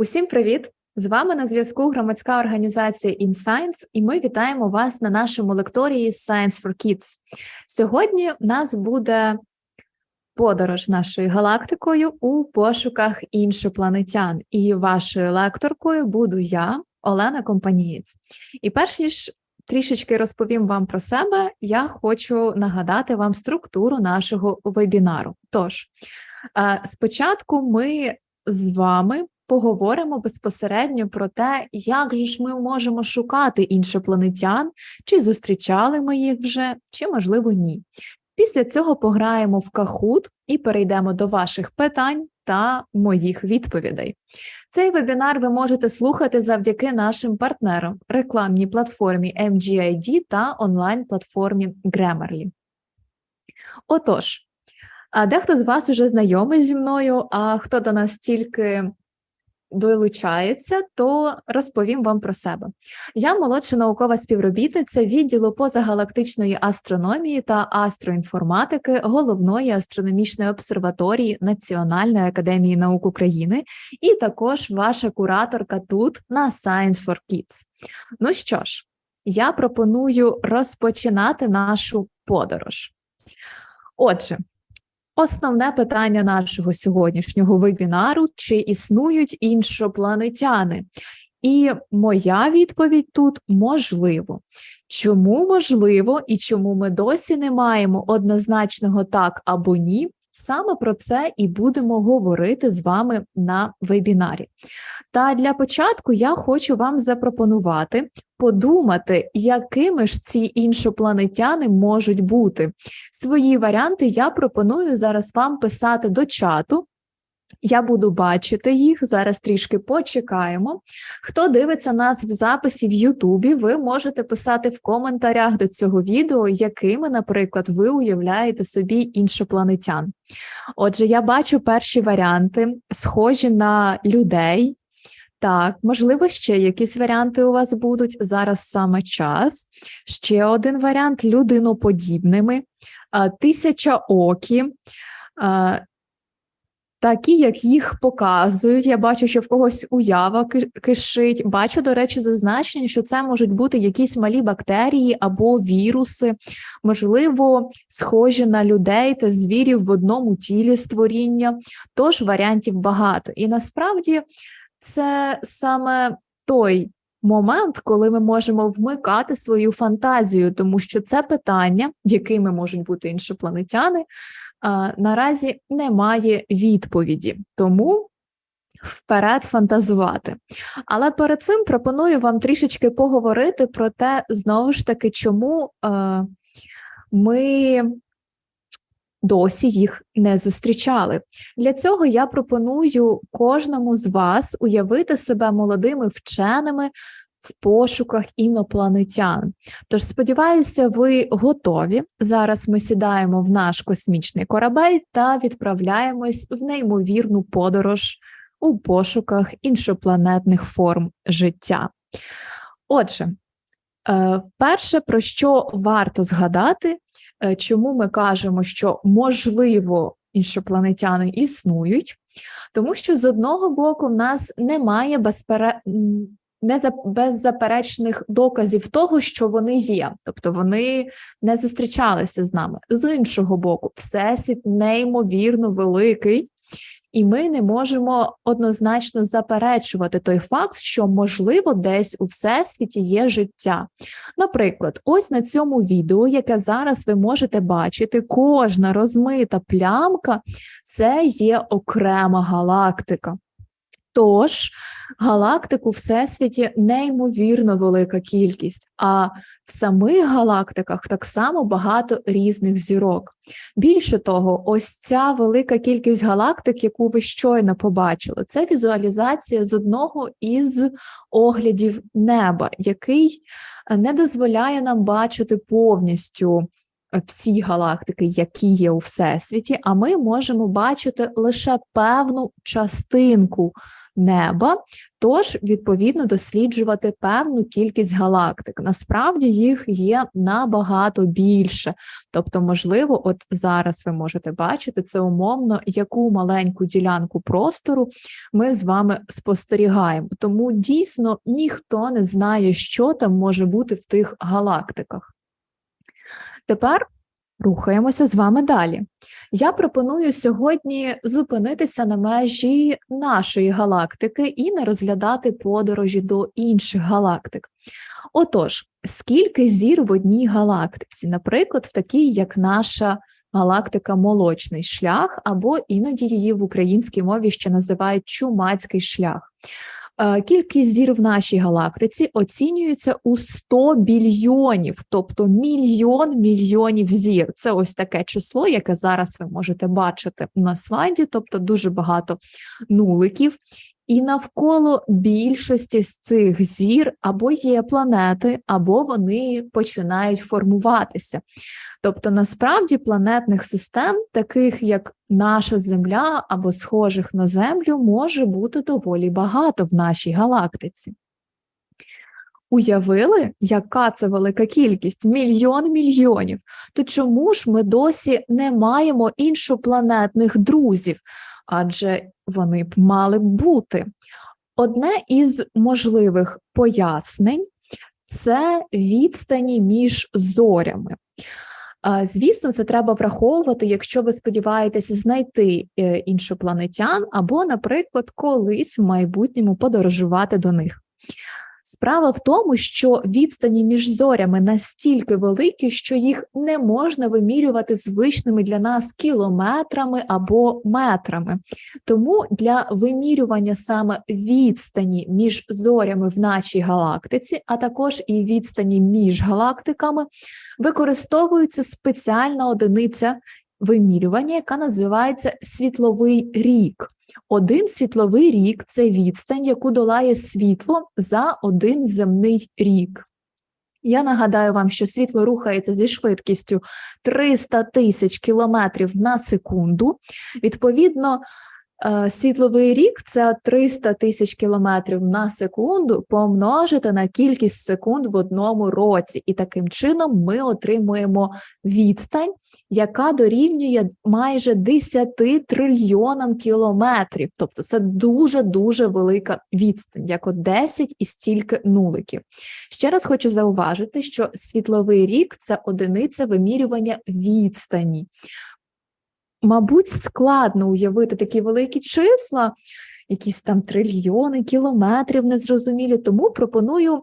Усім привіт! З вами на зв'язку громадська організація InScience, і ми вітаємо вас на нашому лекторії Science for Kids. Сьогодні в нас буде подорож нашою галактикою у пошуках іншопланетян, і вашою лекторкою буду я, Олена Компанієць. І перш ніж трішечки розповім вам про себе, я хочу нагадати вам структуру нашого вебінару. Тож, е, спочатку ми з вами поговоримо безпосередньо про те, як же ж ми можемо шукати іншопланетян, чи зустрічали ми їх вже, чи, можливо, ні. Після цього пограємо в кахут і перейдемо до ваших питань та моїх відповідей. Цей вебінар ви можете слухати завдяки нашим партнерам, рекламній платформі MGID та онлайн-платформі Grammarly. Отож, дехто з вас вже знайомий зі мною, а хто до нас тільки долучається, то розповім вам про себе. Я молодша наукова співробітниця відділу позагалактичної астрономії та астроінформатики головної астрономічної обсерваторії Національної академії наук України, і також ваша кураторка тут на Science for Kids. Ну що ж, я пропоную розпочинати нашу подорож. Отже, Основне питання нашого сьогоднішнього вебінару: чи існують іншопланетяни? І моя відповідь тут можливо. Чому можливо і чому ми досі не маємо однозначного так або ні? Саме про це і будемо говорити з вами на вебінарі. Та для початку я хочу вам запропонувати подумати, якими ж ці іншопланетяни можуть бути. Свої варіанти я пропоную зараз вам писати до чату. Я буду бачити їх. Зараз трішки почекаємо. Хто дивиться нас в записі в Ютубі, ви можете писати в коментарях до цього відео, якими, наприклад, ви уявляєте собі іншопланетян. Отже, я бачу перші варіанти, схожі на людей. Так, можливо, ще якісь варіанти у вас будуть. Зараз саме час. Ще один варіант людиноподібними, тисячаокі, такі, як їх показують. Я бачу, що в когось уява кишить. Бачу, до речі, зазначення, що це можуть бути якісь малі бактерії або віруси, можливо, схожі на людей та звірів в одному тілі створіння. Тож варіантів багато. І насправді це саме той момент, коли ми можемо вмикати свою фантазію, тому що це питання, якими можуть бути іншопланетяни, наразі немає відповіді. Тому. Вперед фантазувати. Але перед цим пропоную вам трішечки поговорити про те, знову ж таки, чому е, ми досі їх не зустрічали. Для цього я пропоную кожному з вас уявити себе молодими вченими. В пошуках інопланетян. Тож, сподіваюся, ви готові. Зараз ми сідаємо в наш космічний корабель та відправляємось в неймовірну подорож у пошуках іншопланетних форм життя. Отже, е, вперше про що варто згадати, Е, чому ми кажемо, що можливо іншопланетяни існують, тому що з одного боку в нас немає безпере... беззаперечних доказів того, що вони є, тобто вони не зустрічалися з нами. З іншого боку, всесвіт неймовірно великий, і ми не можемо однозначно заперечувати той факт, що, можливо, десь у всесвіті є життя. Наприклад, ось на цьому відео, яке зараз ви можете бачити, кожна розмита плямка це є окрема галактика. Тож галактик у всесвіті неймовірно велика кількість, а в самих галактиках так само багато різних зірок. Більше того, ось ця велика кількість галактик, яку ви щойно побачили, це візуалізація з одного із оглядів неба, який не дозволяє нам бачити повністю всі галактики, які є у всесвіті, а ми можемо бачити лише певну частинку неба, тож відповідно досліджувати певну кількість галактик. Насправді їх є набагато більше. Тобто, можливо, от зараз ви можете бачити це умовно, яку маленьку ділянку простору ми з вами спостерігаємо. Тому дійсно ніхто не знає, що там може бути в тих галактиках. Тепер рухаємося з вами далі. Я пропоную сьогодні зупинитися на межі нашої галактики і не розглядати подорожі до інших галактик. Отож, скільки зір в одній галактиці, наприклад, в такій, як наша галактика Молочний шлях, або іноді її в українській мові ще називають чумацький шлях. Е, кількість зір в нашій галактиці оцінюється у 100 більйонів, тобто мільйон мільйонів зір. Це ось таке число, яке зараз ви можете бачити на слайді, тобто дуже багато нуликів. І навколо більшості з цих зір або є планети, або вони починають формуватися. Тобто, насправді планетних систем, таких як наша Земля або схожих на Землю, може бути доволі багато в нашій галактиці. Уявили, яка це велика кількість мільйон мільйонів. То чому ж ми досі не маємо іншопланетних друзів? Адже вони б мали бути. Одне із можливих пояснень це відстані між зорями. Звісно, це треба враховувати, якщо ви сподіваєтеся знайти е, іншопланетян, або, наприклад, колись в майбутньому подорожувати до них. Справа в тому, що відстані між зорями настільки великі, що їх не можна вимірювати звичними для нас кілометрами або метрами. Тому для вимірювання саме відстані між зорями в нашій галактиці, а також і відстані між галактиками, використовується спеціальна одиниця вимірювання, яка називається світловий рік. Один світловий рік це відстань, яку долає світло за один земний рік. Я нагадаю вам, що світло рухається зі швидкістю 300 тисяч кілометрів на секунду. Відповідно, світловий рік це 300 тисяч кілометрів на секунду помножити на кількість секунд в одному році, і таким чином ми отримуємо відстань, яка дорівнює майже 10 трильйонам кілометрів. Тобто це дуже дуже велика відстань, як от 10 і стільки нуликів. Ще раз хочу зауважити, що світловий рік це одиниця вимірювання відстані мабуть, складно уявити такі великі числа, якісь там трильйони, кілометрів незрозумілі. Тому пропоную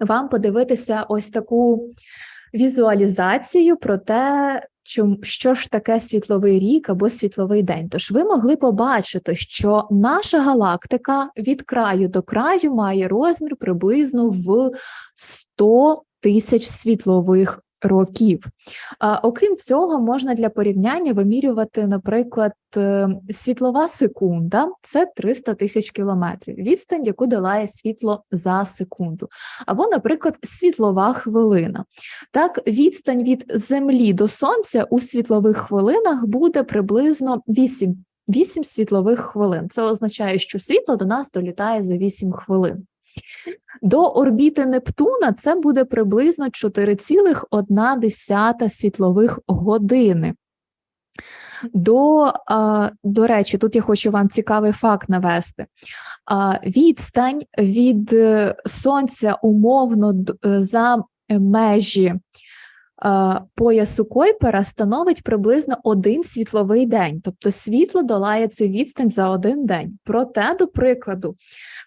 вам подивитися ось таку візуалізацію про те, що ж таке світловий рік або світловий день. Тож ви могли побачити, що наша галактика від краю до краю має розмір приблизно в 100 тисяч світлових років. Окрім цього, можна для порівняння вимірювати, наприклад, е, світлова секунда це 300 тисяч кілометрів, відстань, яку долає світло за секунду. Або, наприклад, світлова хвилина. Так, відстань від Землі до Сонця у світлових хвилинах буде приблизно 8 8 світлових хвилин. Це означає, що світло до нас долітає за 8 хвилин. До орбіти Нептуна це буде приблизно 4,1 світлових години. До, до речі, тут я хочу вам цікавий факт навести. Відстань від е, сонця умовно е, за межі поясу Койпера становить приблизно один світловий день, тобто світло долає цю відстань за один день. Проте, до прикладу,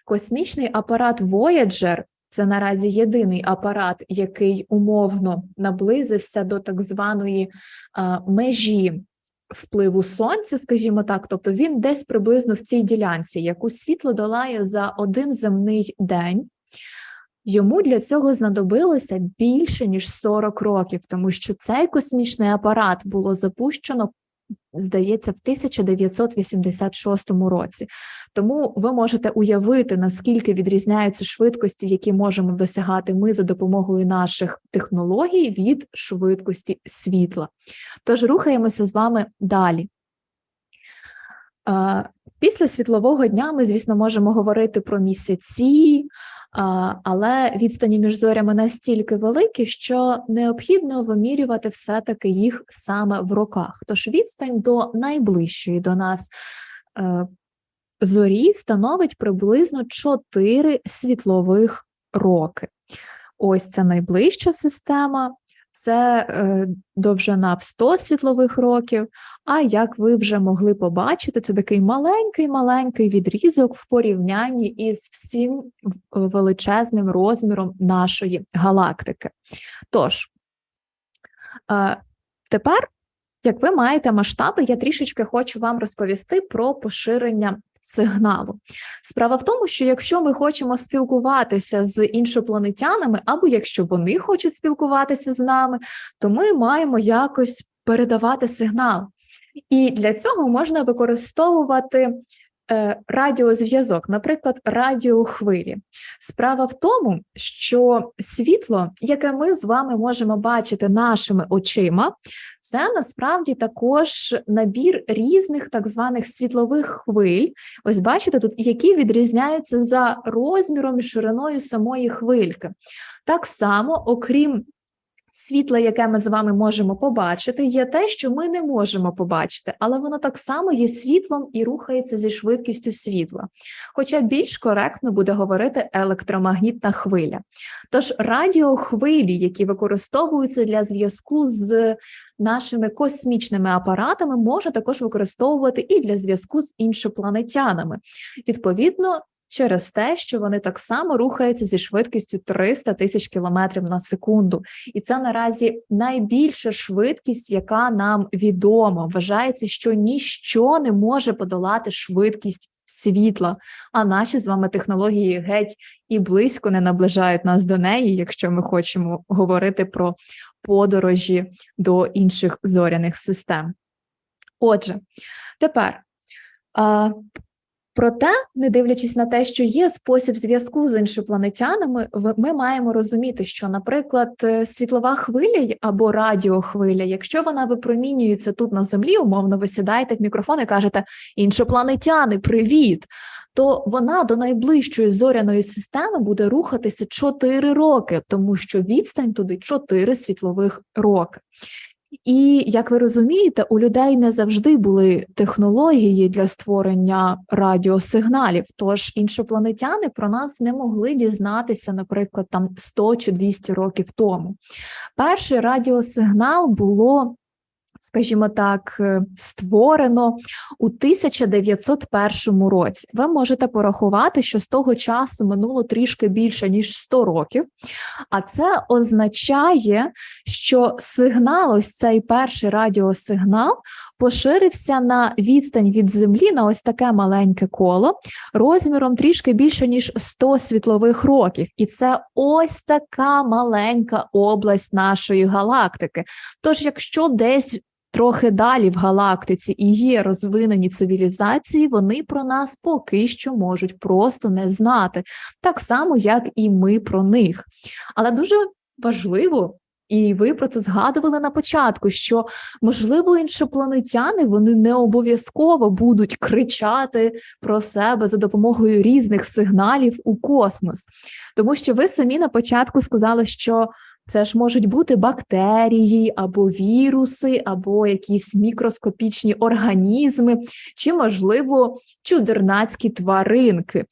космічний апарат Voyager це наразі єдиний апарат, який умовно наблизився до так званої а, межі впливу сонця, скажімо так, тобто він десь приблизно в цій ділянці, яку світло долає за один земний день. Йому для цього знадобилося більше ніж 40 років, тому що цей космічний апарат було запущено, здається, в 1986 році. Тому ви можете уявити, наскільки відрізняються швидкості, які можемо досягати ми за допомогою наших технологій від швидкості світла. Тож рухаємося з вами далі. Після світлового дня ми, звісно, можемо говорити про місяці, але відстані між зорями настільки великі, що необхідно вимірювати все-таки їх саме в роках. Тож відстань до найближчої до нас е, зорі становить приблизно 4 світлових роки. Ось це найближча система, це е, довжина в 100 світлових років. А як ви вже могли побачити, це такий маленький-маленький відрізок в порівнянні із всім величезним розміром нашої галактики. Тож, е, тепер, як ви маєте масштаби, я трішечки хочу вам розповісти про поширення сигналу. Справа в тому, що якщо ми хочемо спілкуватися з іншопланетянами, або якщо вони хочуть спілкуватися з нами, то ми маємо якось передавати сигнал. І для цього можна використовувати радіозв'язок, наприклад, радіохвилі. Справа в тому, що світло, яке ми з вами можемо бачити нашими очима, це насправді також набір різних так званих світлових хвиль. Ось бачите, тут які відрізняються за розміром і шириною самої хвильки. Так само, окрім Світло, яке ми з вами можемо побачити, є те, що ми не можемо побачити, але воно так само є світлом і рухається зі швидкістю світла. Хоча більш коректно буде говорити електромагнітна хвиля. Тож радіохвилі, які використовуються для зв'язку з нашими космічними апаратами, можна також використовувати і для зв'язку з іншопланетянами. Відповідно, через те, що вони так само рухаються зі швидкістю 300 тисяч кілометрів на секунду, і це наразі найбільша швидкість, яка нам відома. Вважається, що ніщо не може подолати швидкість світла, а наші з вами технології геть і близько не наближають нас до неї, якщо ми хочемо говорити про подорожі до інших зоряних систем. Отже, тепер. Проте, не дивлячись на те, що є спосіб зв'язку з іншопланетянами, ми маємо розуміти, що, наприклад, е, світлова хвиля або радіохвиля, якщо вона випромінюється тут на землі, умовно ви сідаєте в мікрофон і кажете іншопланетяни, привіт! То вона до найближчої зоряної системи буде рухатися 4 роки, тому що відстань туди 4 світлових роки. І як ви розумієте, у людей не завжди були технології для створення радіосигналів. Тож іншопланетяни про нас не могли дізнатися, наприклад, там 100 чи 200 років тому. Перший радіосигнал було скажімо так, е, створено у 1901 році. Ви можете порахувати, що з того часу минуло трішки більше ніж 100 років, а це означає, що сигнал, ось цей перший радіосигнал, поширився на відстань від землі на ось таке маленьке коло розміром трішки більше ніж 100 світлових років, і це ось така маленька область нашої галактики. Тож, якщо десь Трохи далі в галактиці і є розвинені цивілізації, вони про нас поки що можуть просто не знати, так само, як і ми про них. Але дуже важливо, і ви про це згадували на початку, що можливо іншопланетяни вони не обов'язково будуть кричати про себе за допомогою різних сигналів у космос, тому що ви самі на початку сказали, що. Це ж можуть бути бактерії, або віруси, або якісь мікроскопічні організми, чи, можливо, чудернацькі тваринки.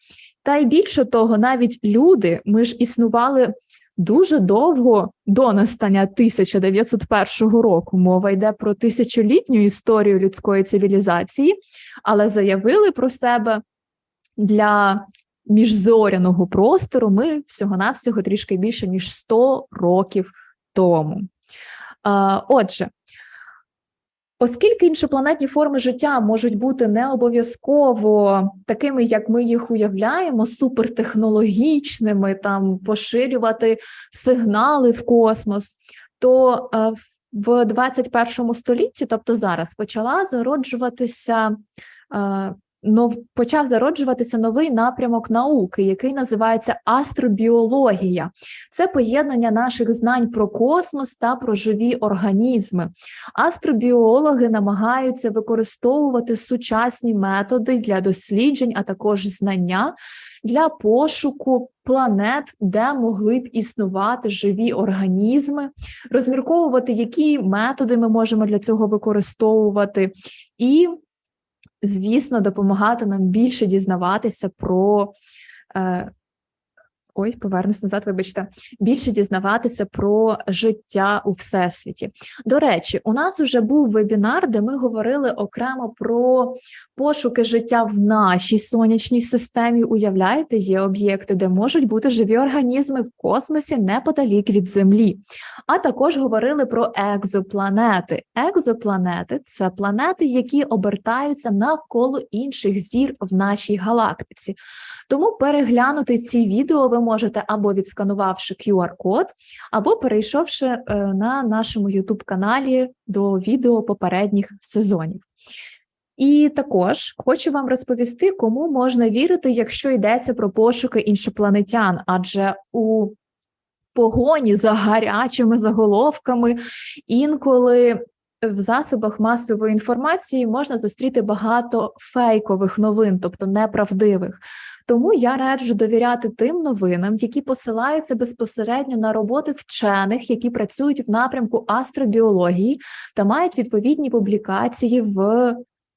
Та й більше того, навіть люди, ми ж існували дуже довго до настання 1901 року. Мова йде про тисячолітню історію людської цивілізації, але заявили про себе для міжзоряного простору ми всього-навсього трішки більше ніж 100 років тому. Отже, Оскільки іншопланетні форми життя можуть бути не обов'язково такими, як ми їх уявляємо, супертехнологічними, там поширювати сигнали в космос, то в 21 столітті, тобто зараз, почала зароджуватися почав зароджуватися новий напрямок науки, який називається астробіологія. Це поєднання наших знань про космос та про живі організми. Астробіологи намагаються використовувати сучасні методи для досліджень, а також знання для пошуку планет, де могли б існувати живі організми, розмірковувати, які методи ми можемо для цього використовувати, і, звісно, допомагати нам більше дізнаватися про. Е, Ой, повернусь назад, вибачте, більше дізнаватися про життя у всесвіті. До речі, у нас вже був вебінар, де ми говорили окремо про пошуки життя в нашій сонячній системі. Уявляєте, є об'єкти, де можуть бути живі організми в космосі неподалік від Землі. А також говорили про екзопланети. Екзопланети це планети, які обертаються навколо інших зір в нашій галактиці. Тому переглянути ці відео ви можете або відсканувавши QR-код, або перейшовши е, на нашому youtube каналі до відео попередніх сезонів. І також хочу вам розповісти, кому можна вірити, якщо йдеться про пошуки іншопланетян, адже у погоні за гарячими заголовками інколи в засобах масової інформації можна зустріти багато фейкових новин, тобто неправдивих. Тому я раджу довіряти тим новинам, які посилаються безпосередньо на роботи вчених, які працюють в напрямку астробіології та мають відповідні публікації в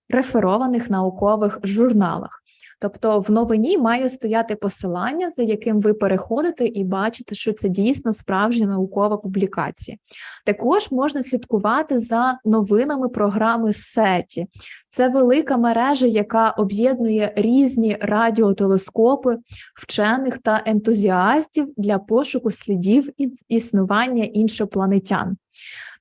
реферованих наукових журналах. Тобто в новині має стояти посилання, за яким ви переходите і бачите, що це дійсно справжня наукова публікація. Також можна слідкувати за новинами програми SETI. Це велика мережа, яка об'єднує різні радіотелескопи, вчених та ентузіастів для пошуку слідів існування іншопланетян.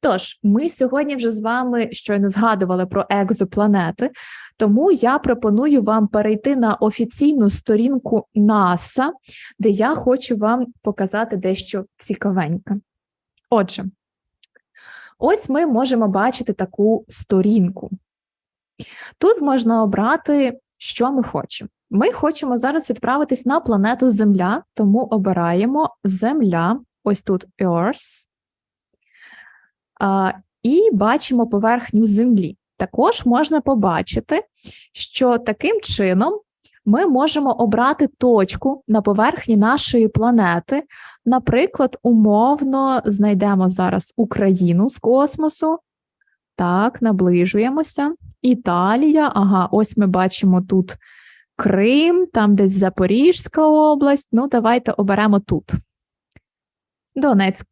Тож, ми сьогодні вже з вами щойно згадували про екзопланети, тому я пропоную вам перейти на офіційну сторінку НАСА, де я хочу вам показати дещо цікавеньке. Отже, ось ми можемо бачити таку сторінку. Тут можна обрати, що ми хочемо. Ми хочемо зараз відправитись на планету Земля, тому обираємо Земля, ось тут Earth, і бачимо поверхню Землі. Також можна побачити, що таким чином ми можемо обрати точку на поверхні нашої планети. Наприклад, умовно знайдемо зараз Україну з космосу. Так, наближуємося. Італія. Ага, ось ми бачимо тут Крим, там десь Запорізька область. Ну, давайте оберемо тут. Донецьк.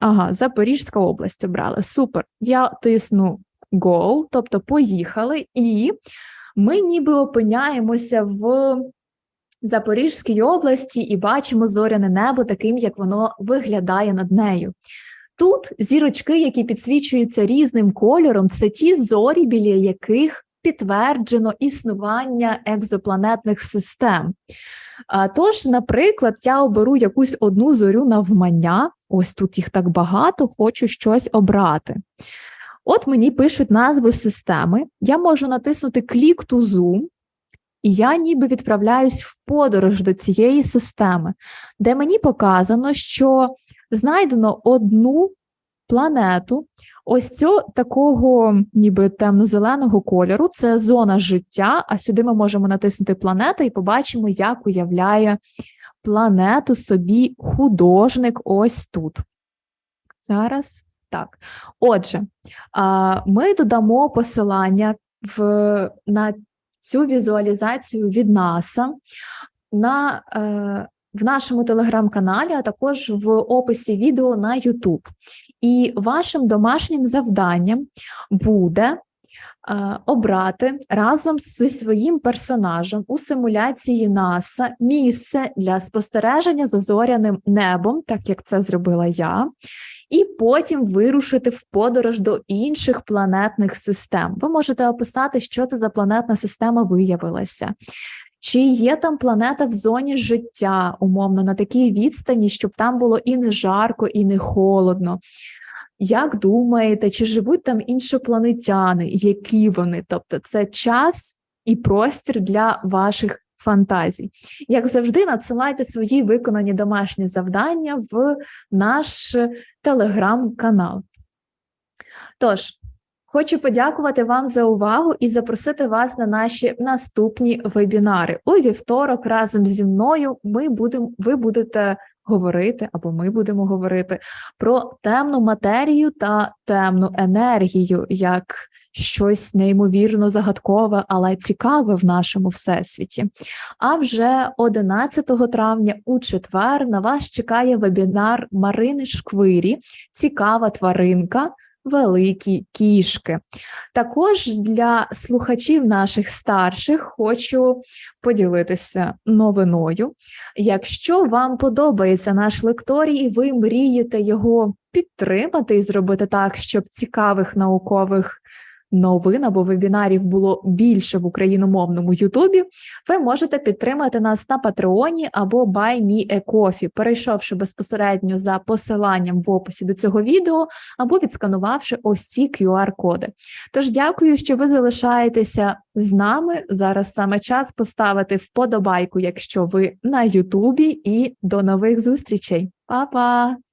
Ага, Запорізька область обрали. Супер. Я тисну go, тобто поїхали, і ми ніби опиняємося в Запорізькій області і бачимо зоряне небо таким, як воно виглядає над нею. Тут зірочки, які підсвічуються різним кольором, це ті зорі, біля яких підтверджено існування екзопланетних систем. Тож, наприклад, я оберу якусь одну зорю навмання, ось тут їх так багато, хочу щось обрати. От мені пишуть назву системи, я можу натиснути клік to zoom, і я ніби відправляюсь в подорож до цієї системи, де мені показано, що знайдено одну планету, ось цього такого ніби темно-зеленого кольору, це зона життя. А сюди ми можемо натиснути планета і побачимо, як уявляє планету собі художник ось тут. Зараз так. Отже, ми додамо посилання в, на цю візуалізацію від НАСА на, е, в нашому телеграм-каналі, а також в описі відео на YouTube. І вашим домашнім завданням буде обрати разом зі своїм персонажем у симуляції НАСА місце для спостереження за зоряним небом, так як це зробила я, і потім вирушити в подорож до інших планетних систем. Ви можете описати, що це за планетна система виявилася. Чи є там планета в зоні життя, умовно, на такій відстані, щоб там було і не жарко, і не холодно. Як думаєте, чи живуть там іншопланетяни, які вони? Тобто це час і простір для ваших фантазій. Як завжди, надсилайте свої виконані домашні завдання в наш телеграм-канал. Тож, хочу подякувати вам за увагу і запросити вас на наші наступні вебінари. У вівторок разом зі мною ми будемо, ви будете говорити, або ми будемо говорити про темну матерію та темну енергію, як щось неймовірно загадкове, але цікаве в нашому всесвіті. А вже 11 травня у четвер на вас чекає вебінар Марини Шквирі Цікава тваринка. Великі кішки. Також для слухачів наших старших хочу поділитися новиною. Якщо вам подобається наш лекторій, і ви мрієте його підтримати і зробити так, щоб цікавих наукових новин або вебінарів було більше в україномовному Ютубі, ви можете підтримати нас на Патреоні або Buy Me a Coffee, перейшовши безпосередньо за посиланням в описі до цього відео, або відсканувавши ось ці QR-коди. Тож дякую, що ви залишаєтеся з нами. Зараз саме час поставити вподобайку, якщо ви на Ютубі, і до нових зустрічей. Па-па!